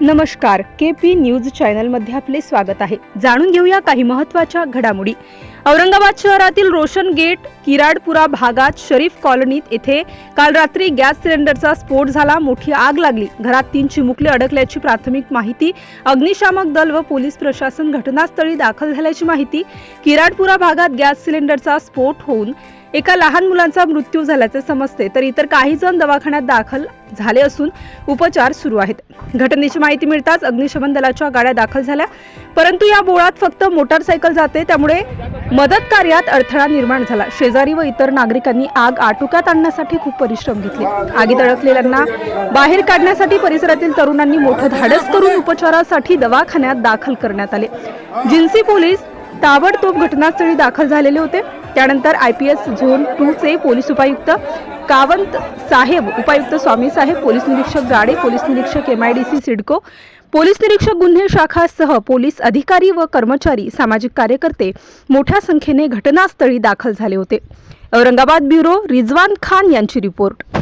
नमस्कार के P news चॅनलमध्ये आपले स्वागत आहे. जाणून घेऊया काही महत्त्वाच्या घडामोडी. औरंगाबाद शहरातील रोशन गेट किराडपुरा भागात शरीफ कॉलनीत येथे काल रात्री गॅस सिलेंडरचा स्फोट झाला. मोठी आग लागली. घरात तीन चिमुकले अडकल्याची प्राथमिक माहिती अग्निशामक दल व पोलीस प्रशासन घटनास्थळी दाखल झाल्याची माहिती किराडपुरा भागात गॅस सिलेंडरचा स्फोट होऊन एका लहान मुलांचा मृत्यू झाल्याचे समजते. तर इतर काही जण दवाखान्यात दाखल झाले असून उपचार सुरू आहेत. घटनेची माहिती मिळताच अग्निशमन दलाच्या गाड्या दाखल झाल्या. परंतु या बोळात फक्त मोटारसायकल जाते. त्यामुळे मदत कार्यात अडथळा निर्माण झाला. शेजारी व इतर नागरिकांनी आग आटोक्यात आणण्यासाठी खूप परिश्रम घेतले. आगीत अडकलेल्यांना बाहेर काढण्यासाठी परिसरातील तरुणांनी मोठं धाडस करून उपचारासाठी दवाखान्यात दाखल करण्यात आले. जिन्सी पोलीस ताबडतोब घटनास्थळी दाखल झालेले होते. त्यानंतर I P S zone two चे पोलीस उपायुक्त कावंत साहेब उपायुक्त स्वामी साहेब पोलीस निरीक्षक गाडे पोलीस निरीक्षक एम आयडीसी सिडको पोलीस निरीक्षक गुन्हे शाखासह पोलीस अधिकारी व कर्मचारी सामाजिक कार्यकर्ते मोठ्या संख्येने घटनास्थळी दाखल झाले होते. औरंगाबाद ब्युरो रिजवान खान यांची रिपोर्ट.